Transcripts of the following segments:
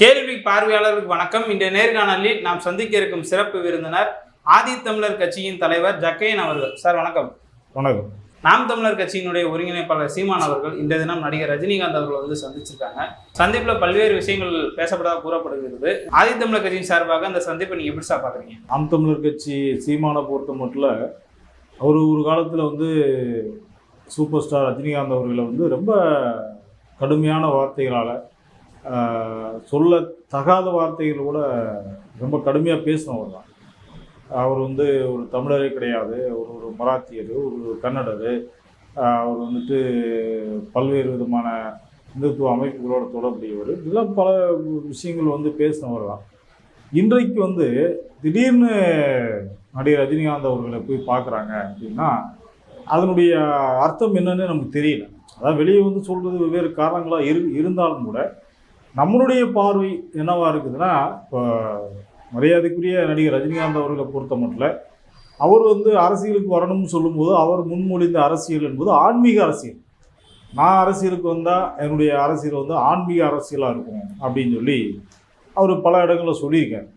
கேள்வி பார்வையாளருக்கு வணக்கம். இன்றைய நேர்காணலில் நாம் சந்திக்க இருக்கும் சிறப்பு விருந்தினர் ஆதித்தமிழர் கட்சியின் தலைவர் ஜக்கையன் அவர்கள். சார் வணக்கம். வணக்கம். நாம் தமிழர் கட்சியினுடைய ஒருங்கிணைப்பாளர் சீமான் அவர்கள் இன்றைய தினம் நடிகர் ரஜினிகாந்த் அவர்கள் வந்து சந்திச்சிருக்காங்க. சந்திப்பில் பல்வேறு விஷயங்கள் பேசப்பட்டதாக கூறப்படுகிறது. ஆதித்தமிழர் கட்சியின் சார்பாக அந்த சந்திப்பை நீங்க எப்படி சார் பாக்குறீங்க நாம் தமிழர் கட்சி சீமானை பொறுத்த மட்டும் அவர் ஒரு காலத்தில் வந்து சூப்பர் ஸ்டார் ரஜினிகாந்த் அவர்களை வந்து ரொம்ப கடுமையான வார்த்தைகளால் சொல்ல தகாத வார்த்தைகள் கூட ரொம்ப கடுமையாக பேசினவர் தான். அவர் வந்து ஒரு தமிழரே கிடையாது ஒரு ஒரு மராத்தியர் ஒரு கன்னடர். அவர் வந்துட்டு பல்வேறு விதமான இந்துத்துவ அமைப்புகளோட தொடர்புடையவர். இதெல்லாம் பல விஷயங்கள் வந்து பேசினவர் தான். இன்றைக்கு வந்து திடீர்னு நடிகர் ரஜினிகாந்த் அவர்களை போய் பார்க்குறாங்க அப்படின்னா அதனுடைய அர்த்தம் என்னன்னு நமக்கு தெரியல. அதாவது வெளியே வந்து சொல்கிறது வெவ்வேறு காரணங்களாக இரு இருந்தாலும் கூட நம்மளுடைய பார்வை என்னவா இருக்குதுன்னா இப்போ மரியாதைக்குரிய நடிகர் ரஜினிகாந்த் அவர்களை பொறுத்த மட்டும் அவர் வந்து அரசியலுக்கு வரணும்னு சொல்லும்போது அவர் முன்மொழிந்த அரசியல் என்பது ஆன்மீக அரசியல். நான் அரசியலுக்கு வந்தால் என்னுடைய அரசியல் வந்து ஆன்மீக அரசியலாக இருக்கும் அப்படின்னு சொல்லி அவர் பல இடங்களில் சொல்லியிருக்கார்.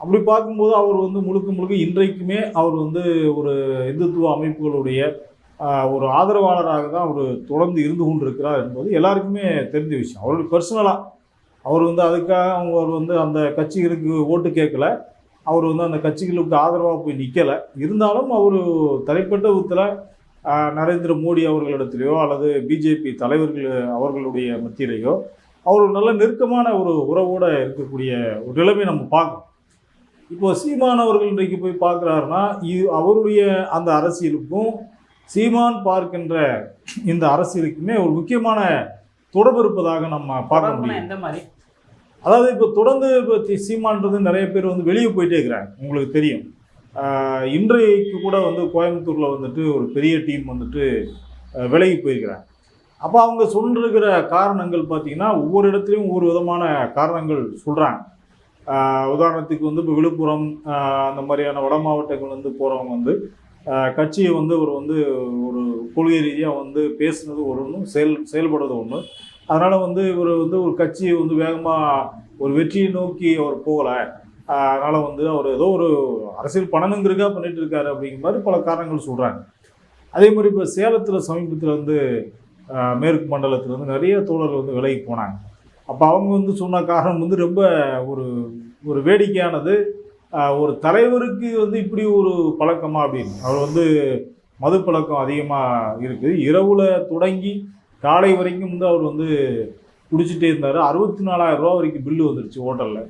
அப்படி பார்க்கும்போது அவர் வந்து முழுக்க முழுக்க இன்றைக்குமே அவர் வந்து ஒரு இந்துத்துவ அமைப்புகளுடைய ஒரு ஆதரவாளராக தான் அவர் தொடர்ந்து இருந்து கொண்டிருக்கிறார் என்பது எல்லாருக்குமே தெரிஞ்ச விஷயம். அவருடைய பர்சனலாக அவர் வந்து அதுக்காக அவங்க அவர் வந்து அந்த கட்சிகளுக்கு ஓட்டு கேட்கல. அவர் வந்து அந்த கட்சிகளுக்கு ஆதரவாக போய் நிற்கலை இருந்தாலும் அவர் தனிப்பட்ட விதத்தில் நரேந்திர மோடி அவர்களிடத்திலேயோ அல்லது பிஜேபி தலைவர்கள் அவர்களுடைய மத்தியிலேயோ அவர் நல்ல நெருக்கமான ஒரு உறவோடு இருக்கக்கூடிய ஒரு நிலைமை நம்ம பார்க்கணும். இப்போ சீமான் அவர்கள் இன்றைக்கு போய் பார்க்குறாருன்னா இது அவருடைய அந்த அரசியலுக்கும் சீமான் பார்க்கின்ற இந்த அரசியலுக்குமே ஒரு முக்கியமான தொடர்பு இருப்பதாக நம்ம பார்க்க முடியும். எந்த மாதிரி? அதாவது இப்போ தொடர்ந்து இப்போ சீமான்றது நிறைய பேர் வந்து வெளியே போயிட்டே இருக்கிறாங்க. உங்களுக்கு தெரியும். இன்றைக்கு கூட வந்து கோயம்புத்தூரில் வந்துட்டு ஒரு பெரிய டீம் வந்துட்டு விலகி போயிருக்கிறாங்க. அப்போ அவங்க சொல்லிருக்கிற காரணங்கள் பார்த்தீங்கன்னா ஒவ்வொரு இடத்துலையும் ஒவ்வொரு விதமான காரணங்கள் சொல்கிறாங்க உதாரணத்துக்கு வந்து இப்போ விழுப்புரம் அந்த மாதிரியான வட மாவட்டங்கள் வந்து போகிறவங்க வந்து கட்சியை வந்து ஒரு வந்து ஒரு கொள்கை ரீதியாக வந்து பேசுனது ஒரு ஒன்றும் செயல் செயல்படுறது ஒன்று அதனால் வந்து இவர் வந்து ஒரு கட்சியை வந்து வேகமாக ஒரு வெற்றியை நோக்கி அவர் போகலை. அதனால் வந்து அவர் ஏதோ ஒரு அரசியல் பணனுங்கிறக்காக பண்ணிட்டு இருக்காரு அப்படிங்கிற மாதிரி பல காரணங்கள் சொல்கிறாங்க அதே மாதிரி இப்போ சேலத்தில் சமீபத்தில் வந்து மேற்கு மண்டலத்தில் வந்து நிறைய தோழர்கள் வந்து விலகி போனாங்க. அப்போ அவங்க வந்து சொன்ன காரணம் வந்து ரொம்ப ஒரு ஒரு வேடிக்கையானது. ஒரு தலைவருக்கு வந்து இப்படி ஒரு பழக்கமாக அப்படின்னு. அவர் வந்து மது பழக்கம் அதிகமாக இருக்குது. இரவில் தொடங்கி காலை வரைக்கும் வந்து அவர் வந்து குடிச்சிட்டே இருந்தார். அறுபத்தி நாலாயிரம் ரூபா வரைக்கும் பில்லு வந்துருச்சு ஹோட்டலில்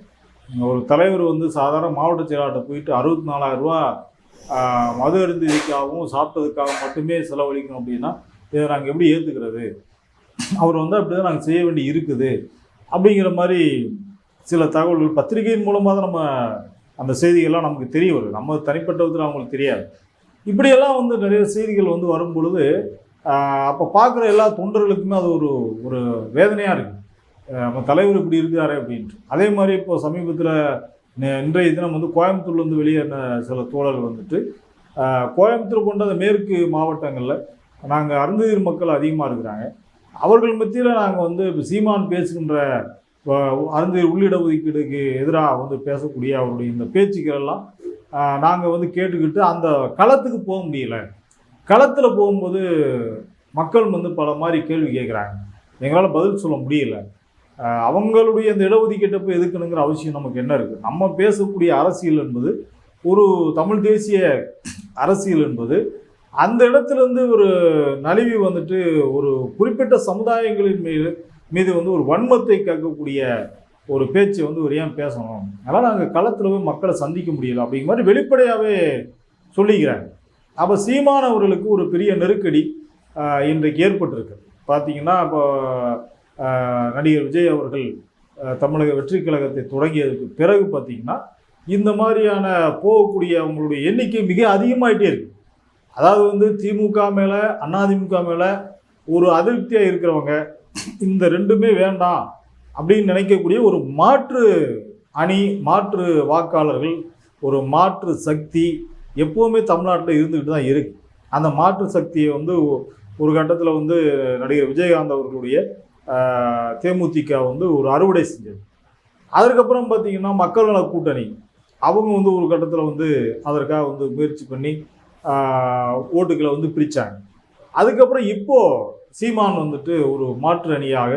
ஒரு தலைவர் வந்து சாதாரண மாவட்ட செயலாளர்கிட்ட போயிட்டு அறுபத்தி நாலாயிரம் ரூபா மது அருந்ததுக்காகவும் சாப்பிட்டதுக்காக மட்டுமே செலவழிக்கணும் அப்படின்னா இதை நாங்கள் எப்படி ஏற்றுக்கிறது அவர் வந்து அப்படி தான் நாங்கள் செய்ய வேண்டி இருக்குது. அப்படிங்கிற மாதிரி சில தகவல்கள் பத்திரிகையின் மூலமாக தான் நம்ம அந்த செய்திகள்லாம் நமக்கு தெரிய வருது. நம்ம தனிப்பட்ட விதத்தில் அவங்களுக்கு தெரியாது. இப்படியெல்லாம் வந்து நிறைய செய்திகள் வந்து வரும் பொழுது அப்போ பார்க்குற எல்லா தொண்டர்களுக்குமே அது ஒரு ஒரு வேதனையாக இருக்குது நம்ம தலைவர் இப்படி இருக்காரு அப்படின்ட்டு. அதே மாதிரி இப்போ சமீபத்தில் இன்றைய தினம் வந்து கோயம்புத்தூர்லேருந்து வெளியேறின சில தோழர்கள் வந்துட்டு கோயம்புத்தூர் போன்ற அந்த மேற்கு மாவட்டங்களில் நாங்கள் அருந்ததிர் மக்கள் அதிகமாக இருக்கிறாங்க. அவர்கள் மத்தியில் நாங்கள் வந்து இப்போ சீமான் பேசுகின்ற அருந்ததிர் உள்ளிட ஒதுக்கீடுக்கு எதிராக வந்து பேசக்கூடிய அவருடைய இந்த பேச்சுக்கள் எல்லாம் நாங்கள் வந்து கேட்டுக்கிட்டு அந்த களத்துக்கு போக முடியல. களத்தில் போகும்போது மக்கள் வந்து பல மாதிரி கேள்வி கேட்குறாங்க எங்களால் பதில் சொல்ல முடியல. அவங்களுடைய அந்த இடஒதுக்கீட்டை போய் எதுக்கணுங்கிற அவசியம் நமக்கு என்ன இருக்குது நம்ம பேசக்கூடிய அரசியல் என்பது ஒரு தமிழ் தேசிய அரசியல் என்பது அந்த இடத்துலேருந்து ஒரு நழுவி வந்துட்டு ஒரு குறிப்பிட்ட சமுதாயங்களின் மீது மீது வந்து ஒரு வன்மத்தை கேட்கக்கூடிய ஒரு பேச்சை வந்து ஒரு ஏன் பேசணும்? அதனால் நாங்கள் களத்தில் போய் மக்களை சந்திக்க முடியல அப்படிங்கிற மாதிரி வெளிப்படையாகவே சொல்லிக்கிறாங்க. அப்போ சீமானவர்களுக்கு ஒரு பெரிய நெருக்கடி இன்றைக்கு ஏற்பட்டிருக்கு பார்த்தீங்கன்னா இப்போ நடிகர் விஜய் அவர்கள் தமிழக வெற்றி கழகத்தை தொடங்கியதுக்கு பிறகு பார்த்தீங்கன்னா இந்த மாதிரியான போகக்கூடிய அவங்களுடைய எண்ணிக்கை மிக அதிகமாயிட்டே இருக்கு. அதாவது வந்து திமுக மேலே அதிமுக மேலே ஒரு அதிருப்தியாக இருக்கிறவங்க இந்த ரெண்டுமே வேண்டாம் அப்படின்னு நினைக்கக்கூடிய ஒரு மாற்று அணி மாற்று வாக்காளர்கள் ஒரு மாற்று சக்தி எப்போவுமே தமிழ்நாட்டில் இருந்துக்கிட்டு தான் இருக்கு. அந்த மாற்று சக்தியை வந்து ஒரு கட்டத்தில் வந்து நடிகர் விஜயகாந்த் அவர்களுடைய தேமுதிக வந்து ஒரு அறுவடை செஞ்சது. அதுக்கப்புறம் பார்த்திங்கன்னா மக்கள் நல கூட்டணி. அவங்க வந்து ஒரு கட்டத்தில் வந்து அதற்காக வந்து முயற்சி பண்ணி ஓட்டுகளை வந்து பிரித்தாங்க அதுக்கப்புறம் இப்போது சீமான் வந்துட்டு ஒரு மாற்று அணியாக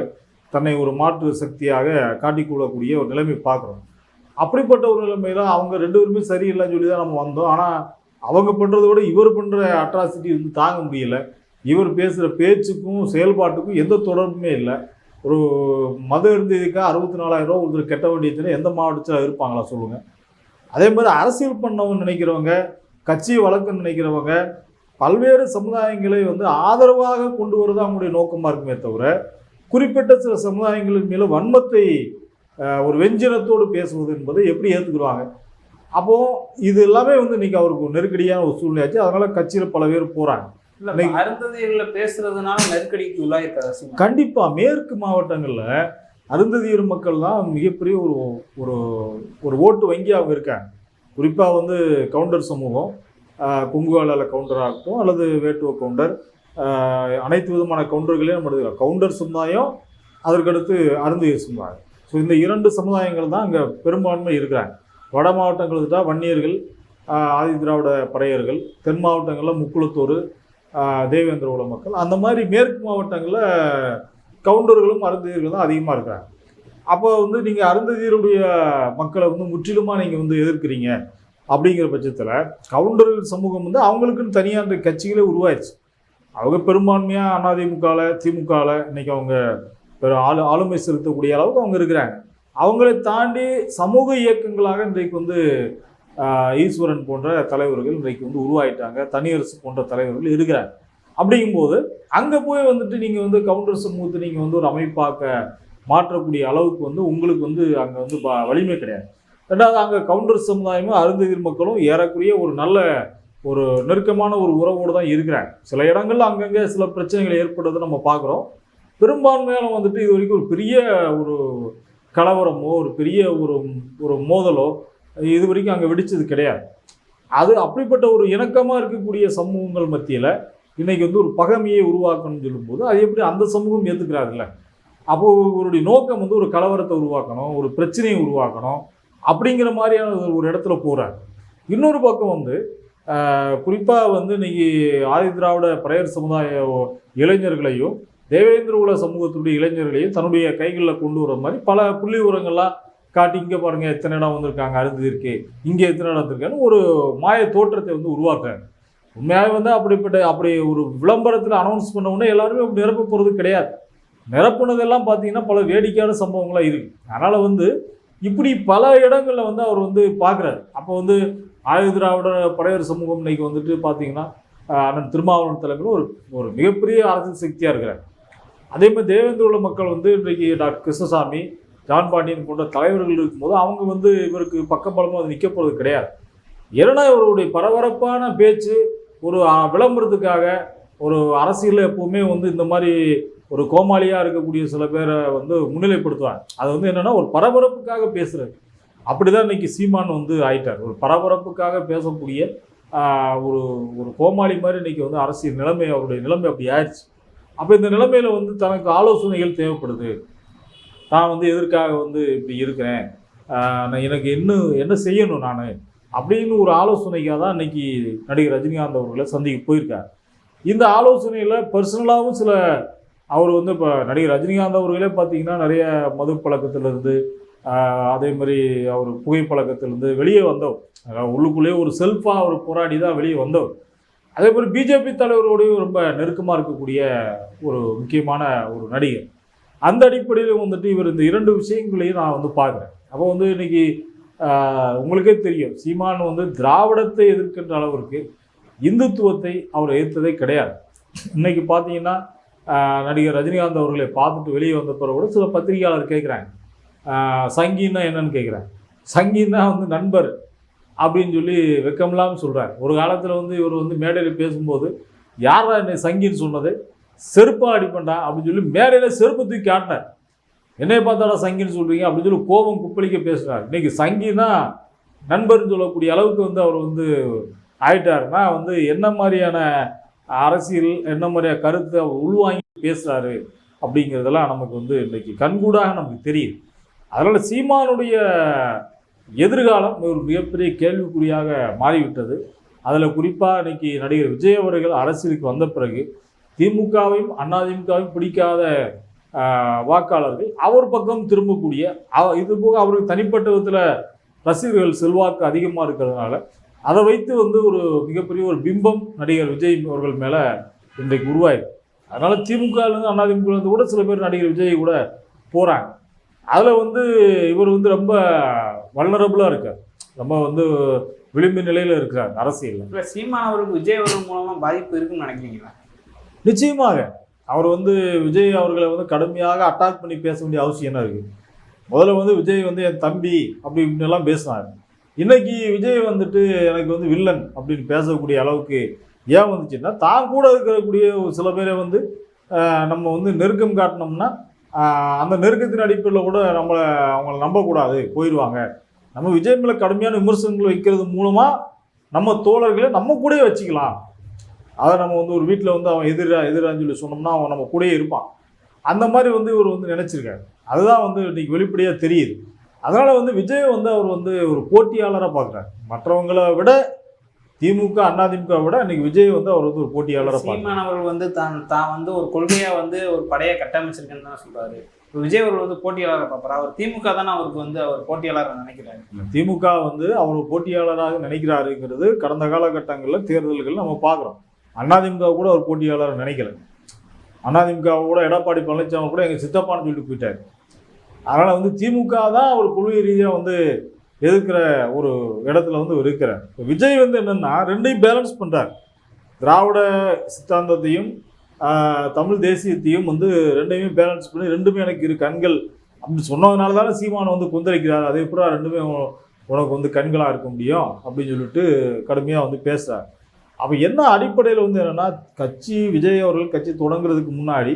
தன்னை ஒரு மாற்று சக்தியாக காட்டிக்கொள்ளக்கூடிய ஒரு நிலைமை பார்க்குறோம். அப்படிப்பட்ட ஒரு நிலைமையில அவங்க ரெண்டு பேருமே சரியில்லைன்னு சொல்லி தான் நம்ம வந்தோம். ஆனால் அவங்க பண்ணுறத விட இவர் பண்ணுற அட்ராசிட்டி வந்து தாங்க முடியல. இவர் பேசுகிற பேச்சுக்கும் செயல்பாட்டுக்கும் எந்த தொடர்புமே இல்லை. ஒரு மத இருந்ததுக்காக அறுபத்தி நாலாயிரரூவா ஒருத்தர் கெட்ட வேண்டியதுன்னு எந்த மாவட்டத்தில் இருப்பாங்களா சொல்லுங்கள் அதே மாதிரி அரசியல் பண்ணவங்க நினைக்கிறவங்க கட்சியை வளர்க்க நினைக்கிறவங்க பல்வேறு சமுதாயங்களை வந்து ஆதரவாக கொண்டு வருவது அவங்களுடைய நோக்கமாக இருக்குமே தவிர குறிப்பிட்ட சில சமுதாயங்களின் மேலே வன்மத்தை ஒரு வெஞ்சினத்தோடு பேசுவது என்பதை எப்படி ஏற்றுக்குருவாங்க அப்போ இது எல்லாமே வந்து இன்னைக்கு அவருக்கு நெருக்கடியான ஒரு சூழ்நிலையாச்சு. அதனால கட்சியில் பல பேர் போறாங்க. இல்ல இப்ப அருந்ததியர்களை பேசுறதுனால நெருக்கடிக்கு உள்ளாயிருக்காரு சீமான் கண்டிப்பா மேற்கு மாவட்டங்கள்ல அருந்ததியர் மக்கள் தான் மிகப்பெரிய ஒரு ஒரு ஒரு ஓட்டு வங்கி அவங்க இருக்காங்க. குறிப்பா வந்து கவுண்டர் சமூகம் ஆஹ், கொங்கு வேளாள கவுண்டர் ஆகட்டும் அல்லது வேட்டுவ கவுண்டர் அனைத்து விதமான கவுண்டர்களையும் நம்ம எடுத்துக்கலாம். கவுண்டர் சமுதாயம் அதற்கடுத்து அருந்ததியர் சமுதாயம். ஸோ இந்த இரண்டு சமுதாயங்கள் தான் அங்கே பெரும்பான்மை இருக்கிறாங்க. வட மாவட்டங்கள் தான் வன்னியர்கள் ஆதி திராவிட பறையர்கள் தென் மாவட்டங்களில் முக்குளத்தூர் தேவேந்திர உல மக்கள். அந்த மாதிரி மேற்கு மாவட்டங்களில் கவுண்டர்களும் அருந்ததியர்கள் தான் அதிகமாக இருக்கிறாங்க. அப்போ வந்து நீங்கள் அருந்ததியருடைய மக்களை வந்து முற்றிலுமாக நீங்கள் வந்து எதிர்க்கிறீங்க அப்படிங்கிற பட்சத்தில் கவுண்டர்கள் சமூகம் வந்து அவங்களுக்குன்னு தனியாக கட்சிகளே உருவாயிடுச்சு அவங்க பெரும்பான்மையாக அதிமுகவில் திமுகவில் இன்னைக்கு அவங்க பெரு ஆளு ஆளுமை செலுத்தக்கூடிய அளவுக்கு அவங்க இருக்கிறாங்க. அவங்களை தாண்டி சமூக இயக்கங்களாக இன்றைக்கு வந்து ஈஸ்வரன் போன்ற தலைவர்கள் இன்றைக்கு வந்து உருவாயிட்டாங்க. தனியரசு போன்ற தலைவர்கள் இருக்கிறாங்க. அப்படிங்கும்போது அங்கே போய் வந்துட்டு நீங்கள் வந்து கவுண்டர் சமூகத்தை நீங்கள் வந்து ஒரு அமைப்பாக்க மாற்றக்கூடிய அளவுக்கு வந்து உங்களுக்கு வந்து அங்கே வந்து ப- வலிமை கிடையாது. ரெண்டாவது அங்கே கவுண்டர் சமுதாயமும் அருந்ததிர் மக்களும் ஏறக்குரிய ஒரு நல்ல ஒரு நெருக்கமான ஒரு உறவோடு தான் இருக்கிறாங்க. சில இடங்கள்ல அங்கங்கே சில பிரச்சனைகள் ஏற்படுறதை நம்ம பார்க்குறோம். பெரும்பான்மையான வந்துட்டு இது வரைக்கும் ஒரு பெரிய ஒரு கலவரமோ ஒரு பெரிய ஒரு ஒரு மோதலோ இது வரைக்கும் அங்கே வெடிச்சது கிடையாது. அது அப்படிப்பட்ட ஒரு இணக்கமாக இருக்கக்கூடிய சமூகங்கள் மத்தியில் இன்றைக்கி வந்து ஒரு பகைமையை உருவாக்கணும்னு சொல்லும்போது அது எப்படி அந்த சமூகம் ஏற்றுக்கிறாருல்ல அப்போ இவருடைய நோக்கம் வந்து ஒரு கலவரத்தை உருவாக்கணும் ஒரு பிரச்சனையை உருவாக்கணும் அப்படிங்கிற மாதிரியான ஒரு- ஒரு இடத்துல போகிறார் இன்னொரு பக்கம் வந்து குறிப்பாக வந்து இன்றைக்கி ஆதி திராவிட பிரயர் சமுதாய இளைஞர்களையும் தேவேந்திர குல சமூகத்துடைய இளைஞர்களையும் தன்னுடைய கைகளில் கொண்டு வர மாதிரி பல புள்ளி உரங்கள்லாம் காட்டி இங்கே பாருங்கள் எத்தனை இடம் வந்திருக்காங்க அருந்து இருக்கு இங்கே எத்தனை இடம் வந்திருக்கான்னு ஒரு மாய தோற்றத்தை வந்து உருவாக்குறாங்க. உண்மையாக வந்து அப்படிப்பட்ட அப்படி ஒரு விளம்பரத்தில் அனௌன்ஸ் பண்ண உடனே எல்லாருமே நிரப்ப போகிறது கிடையாது. நிரப்புனதெல்லாம் பார்த்தீங்கன்னா பல வேடிக்கையான சம்பவங்களாக இருக்குது அதனால் வந்து இப்படி பல இடங்களில் வந்து அவர் வந்து பார்க்குறாரு. அப்போ வந்து ஆயுத திராவிட படையர் சமூகம் இன்னைக்கு வந்துட்டு பார்த்தீங்கன்னா அண்ணன் திருமாவளவன் தலைமையில் ஒரு ஒரு மிகப்பெரிய அரசியல் சக்தியாக இருக்கிறார். அதே மாதிரி தேவேந்திர உள்ள மக்கள் வந்து இன்றைக்கு டாக்டர் கிருஷ்ணசாமி ஜான் பாண்டியன் போன்ற தலைவர்கள் இருக்கும்போது அவங்க வந்து இவருக்கு பக்கபலமாக அது நிற்க போகிறது கிடையாது. ஏன்னா இவருடைய பரபரப்பான பேச்சு ஒரு விளம்பரத்துக்காக ஒரு அரசியலில் எப்போவுமே வந்து இந்த மாதிரி ஒரு கோமாளியாக இருக்கக்கூடிய சில பேரை வந்து முன்னிலைப்படுத்துவாங்க. அது வந்து என்னென்னா ஒரு பரபரப்புக்காக பேசுகிறேன் அப்படி தான் இன்னைக்கு சீமான் வந்து ஆயிட்டார். ஒரு பரபரப்புக்காக பேசக்கூடிய ஒரு ஒரு கோமாளி மாதிரி இன்றைக்கி வந்து அரசியல் நிலைமை அவருடைய நிலைமை அப்படி ஆயிடுச்சு. அப்போ இந்த நிலைமையில் வந்து தனக்கு ஆலோசனைகள் தேவைப்படுது. நான் வந்து எதற்காக வந்து இப்படி இருக்கிறேன்? நான் எனக்கு என்ன என்ன செய்யணும் நான்? அப்படின்னு ஒரு ஆலோசனைக்காக தான் இன்னைக்கு நடிகர் ரஜினிகாந்த் அவர்களை சந்திக்க போயிருக்கார். இந்த ஆலோசனையில் பர்சனலாகவும் சில அவர் வந்து இப்போ நடிகர் ரஜினிகாந்த் அவர்களே பார்த்தீங்கன்னா நிறைய மது பழக்கத்திலிருந்து அதே மாதிரி அவர் புகைப்பழக்கத்திலிருந்து வெளியே வந்தவர். உள்ளுக்குள்ளேயே ஒரு செல்ஃபாக அவர் போராடி தான் வெளியே வந்தவர். அதே போல் பிஜேபி தலைவரோடையும் ரொம்ப நெருக்கமாக இருக்கக்கூடிய ஒரு முக்கியமான ஒரு நடிகர். அந்த அடிப்படையில் வந்துட்டு இவர் இந்த இரண்டு விஷயங்களையும் நான் வந்து பார்க்குறேன். அப்போ வந்து இன்னைக்கு உங்களுக்கே தெரியும் சீமான் வந்து திராவிடத்தை எதிர்க்கின்ற அளவிற்கு இந்துத்துவத்தை அவர் எதிர்த்ததே கிடையாது. இன்னைக்கு பார்த்தீங்கன்னா நடிகர் ரஜினிகாந்த் அவர்களை பார்த்துட்டு வெளியே வந்த பிறகு கூட சில பத்திரிகையாளர் கேட்குறாங்க. சங்கின்னா என்னன்னு கேட்குறாங்க. சங்கின்னா வந்து நண்பர் அப்படின்னு சொல்லி வெக்கமில்லாமல் சொல்கிறார் ஒரு காலத்தில் வந்து இவர் வந்து மேடையில் பேசும்போது யாரா என்னை சங்கின்னு சொன்னது? செருப்பாக அடிப்பண்டா அப்படின்னு சொல்லி மேடையில் செருப்பு தூக்கி காட்டினார். என்னை பார்த்தாடா சங்கின்னு சொல்கிறீங்க அப்படின்னு சொல்லி கோபம் குப்பளிக்க பேசுகிறார் இன்றைக்கி சங்கினா நண்பர்னு சொல்லக்கூடிய அளவுக்கு வந்து அவர் வந்து ஆயிட்டாருன்னா வந்து என்ன மாதிரியான அரசியல் என்ன மாதிரியான கருத்தை அவர் உள்வாங்கி பேசுகிறாரு அப்படிங்கிறதெல்லாம் நமக்கு வந்து இன்றைக்கி கண்கூடாக நமக்கு தெரியுது. அதனால் சீமானுடைய எதிர்காலம் ஒரு மிகப்பெரிய கேள்விக்குறியாக மாறிவிட்டது. அதில் குறிப்பாக இன்னைக்கு நடிகர் விஜய் அவர்கள் அரசியலுக்கு வந்த பிறகு திமுகவையும் அதிமுகவையும் பிடிக்காத வாக்காளர்கள் அவர் பக்கம் திரும்பக்கூடிய அவ- இது போக அவருக்கு தனிப்பட்ட விதத்தில் ரசிகர்கள் செல்வாக்கு அதிகமாக இருக்கிறதுனால அதை வைத்து வந்து ஒரு மிகப்பெரிய ஒரு பிம்பம் நடிகர் விஜய் அவர்கள் மேலே இன்றைக்கு உருவாயிருக்கு. அதனால் திமுகலேருந்து அதிமுகலேருந்து கூட சில பேர் நடிகர் விஜய் கூட போகிறாங்க அதில் வந்து இவர் வந்து ரொம்ப வல்னரபுளாக இருக்கார் ரொம்ப வந்து விளிம்பு நிலையில் இருக்கிறார் அரசியலில். இல்ல சீமான் அவருக்கு விஜய் அவர்கள் மூலமா பாதிப்பு இருக்குன்னு நினைக்கிறீங்களா? நிச்சயமாக. அவர் வந்து விஜய் அவர்களை வந்து கடுமையாக அட்டாக் பண்ணி பேச வேண்டிய அவசியம் என்ன இருக்குது முதல்ல வந்து விஜய் வந்து என் தம்பி அப்படி இப்படின்னு எல்லாம் பேசினார். இன்னைக்கு விஜய் வந்துட்டு எனக்கு வந்து வில்லன் அப்படின்னு பேசக்கூடிய அளவுக்கு ஏன் வந்துச்சுன்னா தான் கூட இருக்கக்கூடிய ஒரு சில பேரை வந்து நம்ம வந்து நெருக்கம் காட்டினோம்னா அந்த நெருக்கத்தின் அடிப்படையில் கூட நம்மளை அவங்கள நம்பக்கூடாது போயிடுவாங்க நம்ம விஜய் மேலே கடுமையான விமர்சனங்கள் வைக்கிறது மூலமாக நம்ம தோழர்களை நம்ம கூடயே வச்சுக்கலாம். அதை நம்ம வந்து ஒரு வீட்டில் வந்து அவன் எதிரா எதிரான்னு சொல்லி சொன்னோம்னா அவன் நம்ம கூடயே இருப்பான். அந்த மாதிரி வந்து இவர் வந்து நினச்சிருக்காரு. அதுதான் வந்து இன்றைக்கி வெளிப்படையாக தெரியுது. அதனால் வந்து விஜய் வந்து அவர் வந்து ஒரு போட்டியாளராக பார்க்குறாரு. மற்றவங்களை விட திமுக அதிமுக விட இன்னைக்கு விஜய் வந்து அவர் வந்து ஒரு போட்டியாளராக பார்க்குறாரு சீமான் அவர்கள் வந்து தான் தான் வந்து ஒரு கொள்கையாக வந்து ஒரு படையை கட்டமைச்சிருக்கேன்னு தான் சொல்கிறாரு விஜய் அவர்கள் வந்து போட்டியாளரை பார்ப்பாரு. அவர் திமுக தானே அவருக்கு வந்து அவர் போட்டியாளரை நினைக்கிறாரு. திமுக வந்து அவர் போட்டியாளராக நினைக்கிறாருங்கிறது கடந்த காலகட்டங்களில் தேர்தல்கள் நம்ம பார்க்குறோம். அதிமுக கூட ஒரு போட்டியாளர் நினைக்கல. அதிமுக கூட எடப்பாடி பழனிசாமி கூட எங்கள் சித்தப்பான்னு சொல்லிட்டு போயிட்டார். அதனால் வந்து திமுக தான் ஒரு கொள்கை ரீதியாக வந்து எதிர்க்கிற ஒரு இடத்துல வந்து இருக்கிறார். இப்போ விஜய் வந்து என்னென்னா ரெண்டையும் பேலன்ஸ் பண்ணுறார் திராவிட சித்தாந்தத்தையும் தமிழ் தேசியத்தையும் வந்து ரெண்டையுமே பேலன்ஸ் பண்ணி ரெண்டுமே எனக்கு இரு கண்கள். அப்படி சொன்னதுனால தானே சீமானை வந்து கொந்தளிக்கிறார். அதே கூட ரெண்டுமே உனக்கு வந்து கண்களாக இருக்க முடியும் அப்படின்னு சொல்லிட்டு கடுமையாக வந்து பேசுகிறார் அப்போ என்ன அடிப்படையில் வந்து என்னென்னா கட்சி விஜய் அவர்கள் கட்சி தொடங்குறதுக்கு முன்னாடி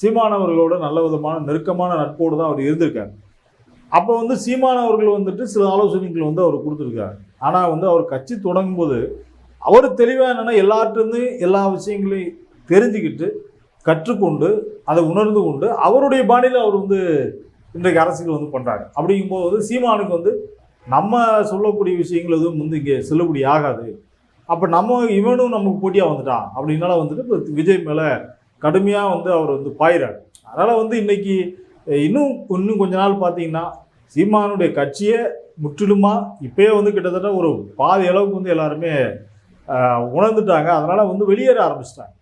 சீமானவர்களோட நல்ல விதமான நெருக்கமான நட்போடு தான் அவர் இருந்திருக்காரு. அப்போ வந்து சீமானவர்கள் வந்துட்டு சில ஆலோசனைகள் வந்து அவர் கொடுத்துருக்காரு. ஆனால் வந்து அவர் கட்சி தொடங்கும்போது அவர் தெளிவாக என்னென்னா எல்லார்ட்டிருந்து எல்லா விஷயங்களையும் தெரிஞ்சுக்கிட்டு கற்றுக்கொண்டு அதை உணர்ந்து கொண்டு அவருடைய பாணியில் அவர் வந்து இன்றைக்கு அரசியல் வந்து பண்ணுறாங்க அப்படிங்கும்போது வந்து சீமானுக்கு வந்து நம்ம சொல்லக்கூடிய விஷயங்கள் எதுவும் வந்து இங்கே செல்லுபடி ஆகாது. அப்போ நம்ம இவனும் நமக்கு போட்டியாக வந்துட்டான். அப்படின்னால வந்துட்டு இப்போ விஜய் மேலே கடுமையாக வந்து அவர் வந்து பாயிறார். அதனால் வந்து இன்றைக்கி இன்னும் இன்னும் கொஞ்ச நாள் பார்த்தீங்கன்னா சீமானுடைய கட்சியை முற்றிலுமாக இப்போயே வந்து கிட்டத்தட்ட ஒரு பாதி அளவுக்கு வந்து எல்லாருமே உணர்ந்துட்டாங்க. அதனால் வந்து வெளியேற ஆரம்பிச்சிட்டாங்க.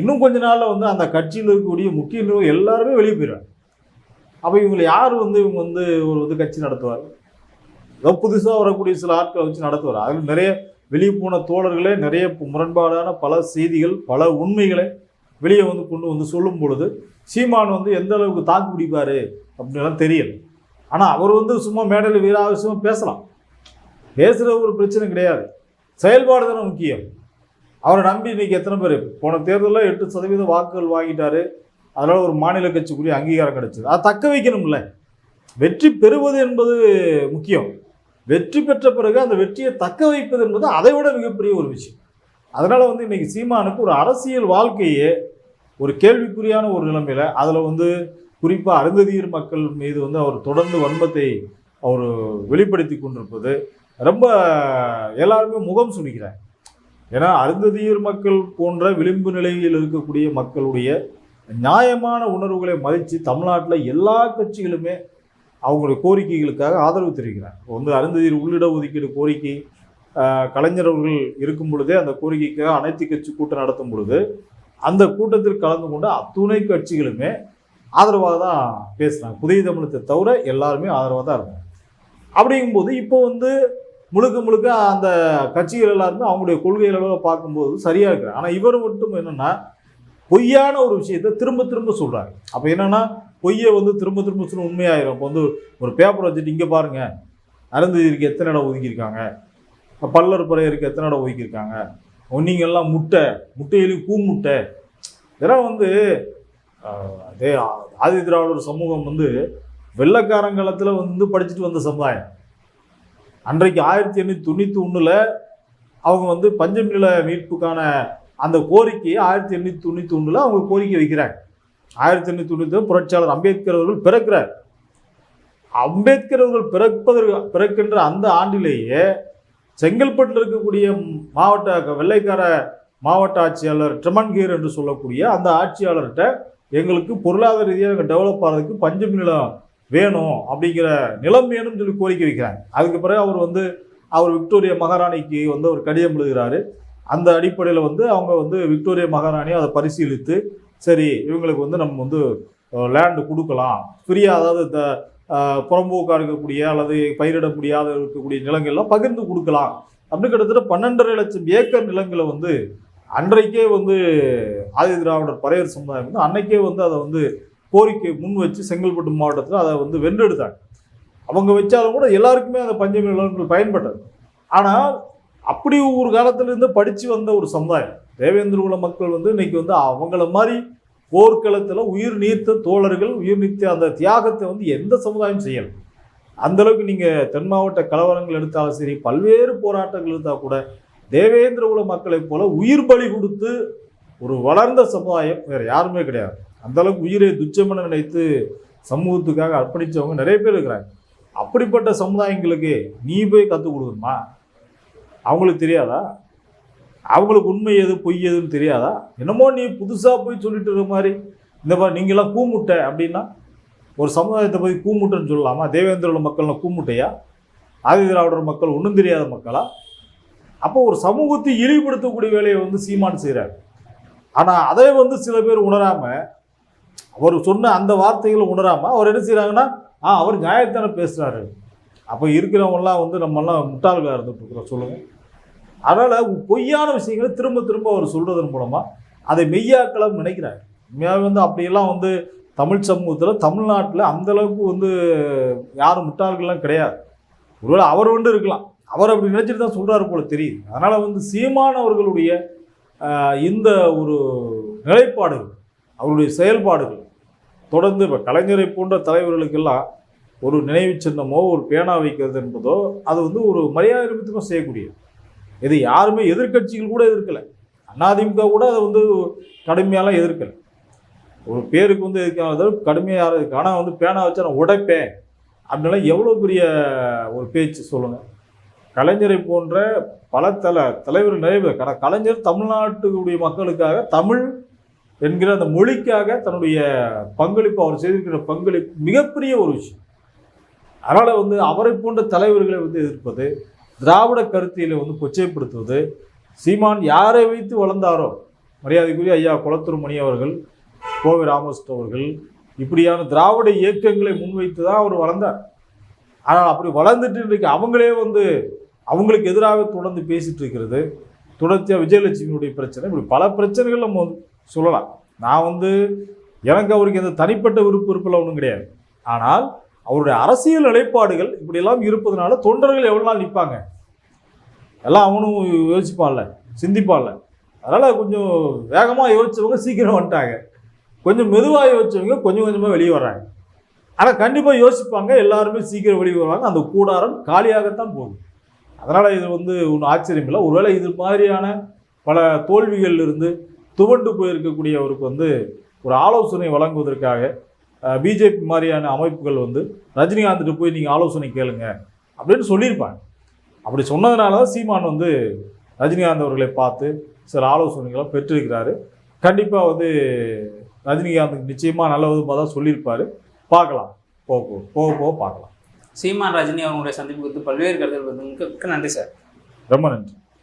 இன்னும் கொஞ்ச நாளில் வந்து அந்த கட்சியில் இருக்கக்கூடிய முக்கிய நிர்வாகம் எல்லாருமே வெளியே போயிடுவாங்க அப்போ இவங்களை யார் வந்து இவங்க வந்து ஒரு வந்து கட்சி நடத்துவார்? ஏதோ புதுசாக வரக்கூடிய சில ஆட்களை வச்சு நடத்துவார். அதில் நிறைய வெளியே போன தோழர்களே நிறைய முரண்பாடான பல செய்திகள் பல உண்மைகளை வெளியே வந்து கொண்டு வந்து சொல்லும் பொழுது சீமான் வந்து எந்த அளவுக்கு தாக்கு பிடிப்பார் அப்படின்லாம் தெரியல. ஆனால் அவர் வந்து சும்மா மேடையில் வீராவசியமாக பேசலாம். பேசுகிற ஒரு பிரச்சனை கிடையாது. செயல்பாடு தானே முக்கியம். அவரை நம்பி இன்னைக்கு எத்தனை பேர்? போன தேர்தலில் எட்டு சதவீத வாக்குகள் வாங்கிட்டாரு. அதனால் ஒரு மாநில கட்சிக்குரிய அங்கீகாரம் கிடைச்சது. அதை தக்க வைக்கணும்ல. வெற்றி பெறுவது என்பது முக்கியம். வெற்றி பெற்ற பிறகு அந்த வெற்றியை தக்க வைப்பது என்பது அதை விட மிகப்பெரிய ஒரு விஷயம். அதனால் வந்து இன்றைக்கி சீமானுக்கு ஒரு அரசியல் வாழ்க்கையே ஒரு கேள்விக்குறியான ஒரு நிலைமையில் அதில் வந்து குறிப்பாக அருந்ததியர் மக்கள் மீது வந்து அவர் தொடர்ந்து வன்மத்தை அவர் வெளிப்படுத்தி கொண்டிருப்பது ரொம்ப எல்லாருமே முகம் சுளிக்கிறாங்க ஏன்னா அருந்ததியர் மக்கள் போன்ற விளிம்பு நிலையில் இருக்கக்கூடிய மக்களுடைய நியாயமான உணர்வுகளை மதித்து தமிழ்நாட்டில் எல்லா கட்சிகளுமே அவங்களுடைய கோரிக்கைகளுக்காக ஆதரவு தெரிவிக்கிறாங்க. வந்து அருந்ததியர் உள்ளிட ஒதுக்கீடு கோரிக்கை ஆஹ், கலைஞர் அவர்கள் இருக்கும் பொழுதே அந்த கோரிக்கைக்காக அனைத்து கட்சி கூட்டம் நடத்தும் பொழுது அந்த கூட்டத்தில் கலந்து கொண்ட அத்துணை கட்சிகளுமே ஆதரவாக தான் பேசுகிறாங்க புதிய தமிழத்தை தவிர எல்லாருமே ஆதரவாக தான் இருக்கும் அப்படிங்கும்போது இப்போ வந்து முழுக்க முழுக்க அந்த கட்சிகள் எல்லாருமே அவங்களுடைய கொள்கைகளை பார்க்கும்போது சரியாக இருக்கிறாங்க. ஆனால் இவர் மட்டும் என்னென்னா பொய்யான ஒரு விஷயத்தை திரும்ப திரும்ப சொல்கிறாங்க அப்போ என்னென்னா பொய்யை வந்து திரும்ப திரும்ப சொல்ல உண்மையாயிரும். இப்போ வந்து ஒரு பேப்பர் வச்சுட்டு இங்கே பாருங்கள் அருந்ததிக்கு எத்தனை இடம் ஒதுக்கியிருக்காங்க? பல்லர் பறையருக்கு எத்தனை இடம் ஒதுக்கியிருக்காங்க? நீங்க எல்லாம் முட்டை முட்டையிலையும் பூ முட்டை. இதெல்லாம் வந்து அதே ஆதி திராவிடர் சமூகம் வந்து வெள்ளக்காரங்காலத்தில் வந்து படிச்சுட்டு வந்த சமுதாயம். அன்றைக்கு ஆயிரத்தி எண்ணூற்றி தொண்ணூற்றி ஒன்றில் அவங்க வந்து பஞ்சம் நில மீட்புக்கான அந்த கோரிக்கையை ஆயிரத்தி எண்ணூற்றி தொண்ணூற்றி ஒன்றில் அவங்க கோரிக்கை வைக்கிறாங்க. ஆயிரத்தி எண்ணூற்றி தொண்ணூற்றி புரட்சியாளர் அம்பேத்கர் அவர்கள் பிறக்கிறார். அம்பேத்கர் அவர்கள் பிறப்பதற்கு பிறக்கின்ற அந்த ஆண்டிலேயே செங்கல்பட்டில் இருக்கக்கூடிய மாவட்ட வெள்ளைக்கார மாவட்ட ஆட்சியாளர் ட்ரெமன்கீர் என்று சொல்லக்கூடிய அந்த ஆட்சியாளர்கிட்ட எங்களுக்கு பொருளாதார ரீதியாக டெவலப் ஆகிறதுக்கு பஞ்சம் நிலம் வேணும் அப்படிங்கிற நிலம் வேணும்னு சொல்லி கோரிக்கை வைக்கிறாங்க. அதுக்கு பிறகு அவர் வந்து அவர் விக்டோரியா மகாராணிக்கு வந்து அவர் கடிதம் எழுதுகிறாரு. அந்த அடிப்படையில் வந்து அவங்க வந்து விக்டோரியா மகாராணி அதை பரிசீலித்து சரி இவங்களுக்கு வந்து நம்ம வந்து லேண்டு கொடுக்கலாம். ஃப்ரீயாக அதாவது இந்த புறம்போக்காக இருக்கக்கூடிய அல்லது பயிரிட முடியாத இருக்கக்கூடிய நிலங்கள்லாம் பகிர்ந்து கொடுக்கலாம். அப்படின்னு கிட்டத்தட்ட பன்னெண்டரை லட்சம் ஏக்கர் நிலங்களை வந்து அன்றைக்கே வந்து ஆதி திராவிடர் பறையர் சமுதாயம் வந்து அன்னைக்கே வந்து அதை வந்து கோரிக்கை முன் வச்சு செங்கல்பட்டு மாவட்டத்தில் அதை வந்து வென்றெடுத்தாங்க. அவங்க வச்சாலும் கூட எல்லாருக்குமே அந்த பஞ்சமி நிலங்கள் பயன்பட்டது. ஆனால் அப்படி ஒரு காலத்திலிருந்து படித்து வந்த ஒரு சமுதாயம் தேவேந்திர குல மக்கள் வந்து இன்னைக்கு வந்து அவங்கள மாதிரி போர்க்களத்தில் உயிர் நீர்த்த தோழர்கள் உயிர் நீத்த அந்த தியாகத்தை வந்து எந்த சமுதாயம் செய்யலை. அந்த அளவுக்கு நீங்கள் தென் மாவட்ட கலவரங்கள் எடுத்தாலும் சரி பல்வேறு போராட்டங்கள் எடுத்தால் கூட தேவேந்திர குல மக்களைப் போல உயிர் பலி கொடுத்து ஒரு வளர்ந்த சமுதாயம் வேறு யாருமே கிடையாது. அந்தளவுக்கு உயிரை துச்சமென நினைத்து சமூகத்துக்காக அர்ப்பணிச்சவங்க நிறைய பேர் இருக்கிறாங்க. அப்படிப்பட்ட சமுதாயங்களுக்கு நீ போய் கற்றுக் கொடுக்கணுமா? அவங்களுக்கு தெரியாதா? அவங்களுக்கு உண்மை எது பொய் எதுன்னு தெரியாதா? என்னமோ நீ புதுசாக போய் சொல்லிட்டு இருக்க மாதிரி. இந்த மாதிரி நீங்களாம் கூமுட்டை அப்படின்னா ஒரு சமுதாயத்தை போய் கூமுட்டைன்னு சொல்லலாமா? தேவேந்திரோட மக்கள்லாம் கூமுட்டையா? ஆதி திராவிடர் மக்கள் ஒன்றும் தெரியாத மக்களா? அப்போ ஒரு சமூகத்தை இழிவுபடுத்தக்கூடிய வேலையை வந்து சீமான் செய்கிறார் ஆனால் அதை வந்து சில பேர் உணராமல் அவர் சொன்ன அந்த வார்த்தைகளை உணராமல் அவர் என்ன செய்கிறாங்கன்னா ஆ அவர் நியாயத்தானே பேசுகிறாரு அப்போ இருக்கிறவங்களாம் வந்து நம்மெல்லாம் முட்டாள்களாக இருந்துட்டு இருக்கிறோம் சொல்லுங்கள் அதனால் பொய்யான விஷயங்களை திரும்ப திரும்ப அவர் சொல்கிறதன் மூலமாக அதை மெய்யாக்கலாம் நினைக்கிறார். உண்மையாக வந்து அப்படியெல்லாம் வந்து தமிழ் சமூகத்தில் தமிழ்நாட்டில் அந்தளவுக்கு வந்து யாரும் முட்டாள்கள்லாம் கிடையாது. ஒருவேளை அவர் வந்து இருக்கலாம். அவர் அப்படி நினச்சிட்டு தான் சொல்கிறாரு போல தெரியுது. அதனால் வந்து சீமான் அவர்களுடைய இந்த ஒரு நிலைப்பாடுகள் அவருடைய செயல்பாடுகள் தொடர்ந்து இப்போ கலைஞரை போன்ற தலைவர்களுக்கெல்லாம் ஒரு நினைவு சின்னமோ ஒரு பேனா வைக்கிறது என்பதோ அது வந்து ஒரு மரியாதை நிமித்தமாக செய்யக்கூடியது. இது யாருமே எதிர்க்கட்சிகள் கூட எதிர்க்கலை. அதிமுக கூட அதை வந்து கடுமையாலாம் எதிர்க்கலை. ஒரு பேருக்கு வந்து எதிர்க்காத கடுமையாக யாரும் ஆனால் வந்து பேனா வச்சு நான் உடைப்பேன் அப்படின்னா எவ்வளோ பெரிய ஒரு பேச்சு சொல்லுங்கள் கலைஞரை போன்ற பல தல தலைவர் நிறைய பேர். கலைஞர் தமிழ்நாட்டுடைய மக்களுக்காக தமிழ் என்கிற அந்த மொழிக்காக தன்னுடைய பங்களிப்பு அவர் செய்திருக்கிற பங்களிப்பு மிகப்பெரிய ஒரு விஷயம். அதனால் வந்து அவரை போன்ற தலைவர்களை வந்து எதிர்ப்பது திராவிட கருத்தியலை வந்து கொச்சைப்படுத்துவது சீமான் யாரை வைத்து வளர்ந்தாரோ மரியாதைக்குரிய ஐயா குளத்தூர் மணி அவர்கள் கோவை ராமகிருஷ்ண அவர்கள் இப்படியான திராவிட இயக்கங்களை முன்வைத்து தான் அவர் வளர்ந்தார். ஆனால் அப்படி வளர்ந்துட்டு இன்றைக்கு அவங்களே வந்து அவங்களுக்கு எதிராக தொடர்ந்து பேசிகிட்டு இருக்கிறது. தொடர்ச்சியாக விஜயலட்சுமியுடைய பிரச்சனை இப்படி பல பிரச்சனைகள் நம்ம சொல்லலாம். நான் வந்து எனக்கு அவருக்கு எந்த தனிப்பட்ட விருப்ப விருப்பம் ஒன்றும் கிடையாது. ஆனால் அவருடைய அரசியல் நிலைப்பாடுகள் இப்படியெல்லாம் இருப்பதனால தொண்டர்கள் எவ்வளோ நாள் நிற்பாங்க? எல்லாம் அவனும் யோசிப்பான்ல சிந்திப்பான்ல. அதனால் கொஞ்சம் வேகமாக யோசிச்சவங்க சீக்கிரம் வந்துட்டாங்க. கொஞ்சம் மெதுவாக யோசிச்சவங்க கொஞ்சம் கொஞ்சமாக வெளியே வர்றாங்க. ஆனால் கண்டிப்பாக யோசிப்பாங்க எல்லாருமே சீக்கிரம் வெளியே வருவாங்க. அந்த கூடாரம் காலியாகத்தான் போகும். அதனால் இது வந்து ஒன்றும் ஆச்சரியம் இல்லை ஒருவேளை இது மாதிரியான பல தோல்விகள் இருந்து துவண்டு போயிருக்கக்கூடியவருக்கு வந்து ஒரு ஆலோசனை வழங்குவதற்காக பிஜேபி மாதிரியான அமைப்புகள் வந்து ரஜினிகாந்த்கிட்ட போய் நீங்கள் ஆலோசனை கேளுங்க அப்படின்னு சொல்லியிருப்பாங்க. அப்படி சொன்னதுனால தான் சீமான் வந்து ரஜினிகாந்த் அவர்களை பார்த்து சில ஆலோசனைகளை பெற்றிருக்கிறாரு. கண்டிப்பாக வந்து ரஜினிகாந்துக்கு நிச்சயமாக நல்ல விதமாக தான் சொல்லியிருப்பாரு. பார்க்கலாம். போக போக போக போக பார்க்கலாம். சீமான் ரஜினி அவங்களுடைய சந்திப்பு குறித்து பல்வேறு கருத்துக்கள் நன்றி சார். ரொம்ப நன்றி.